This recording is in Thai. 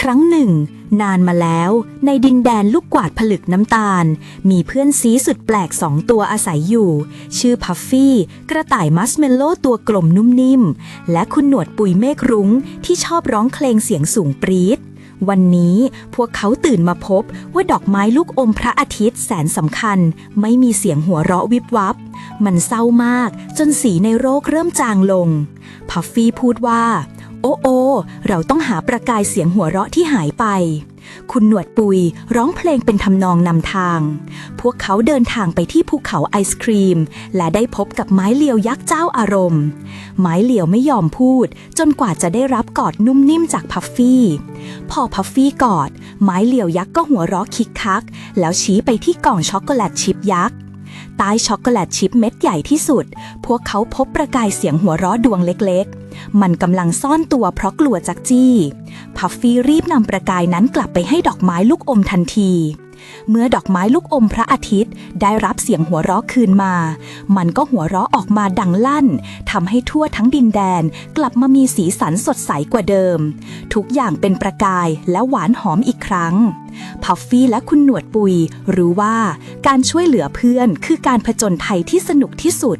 ครั้งหนึ่ง นานมาแล้วในดินแดนลูกกวาดผลึกน้ำตาล มีเพื่อนซีสุดแปลกสองตัวอาศัยอยู่ ชื่อพัฟฟี่ กระต่ายมัสเมลโล่ตัวกลมนุ่มนิ่ม และคุณหนวดปุยเมฆรุง้ง ที่ชอบร้องเพลงเสียงสูงปรี๊ดวันนี้พวกเขาตื่นมาพบว่าดอกไม้ลูกอมพระอาทิตย์แสนสำคัญ ไม่มีเสียงหัวเราะวิบวับ มันเศร้ามากจนสีในโรคเริ่มจางลง พัฟฟี่พูดว่า โอ้โอ เราต้องหาประกายเสียงหัวเราะที่หายไป คุณหนวดปุยร้องเพลงเป็นทำนองนำทาง พวกเขาเดินทางไปที่ภูเขาไอศครีม และได้พบกับไม้เหลียวยักษ์เจ้าอารมณ์ ไม้เหลียวไม่ยอมพูด จนกว่าจะได้รับกอดนุ่มนิ่มจากพัฟฟี่ พอพัฟฟี่กอด ไม้เหลียวยักษ์ก็หัวเราะคิกคัก แล้วชี้ไปที่กล่องช็อกโกแลตชิพยักษ์ใต้ช็อกโกแลตชิพเม็ดใหญ่ที่สุด พวกเขาพบประกายเสียงหัวเราะดวงเล็ก มันกำลังซ่อนตัวเพราะกลัวจักจี้พัฟฟี่รีบนำประกายนั้นกลับไปให้ดอกไม้ลูกอมทันที เมื่อดอกไม้ลูกอมพระอาทิตย์ ได้รับเสียงหัวเราะคืนมา มันก็หัวเราะออกมาดังลั่นทำให้ทั่วทั้งดินแดนกลับมามีสีสันสดใสกว่าเดิม ทุกอย่างเป็นประกายและหวานหอมอีกครั้งพัฟฟี่และคุณหนวดปุยรู้ว่าการช่วยเหลือเพื่อนคือการผจญภัยที่สนุกที่สุด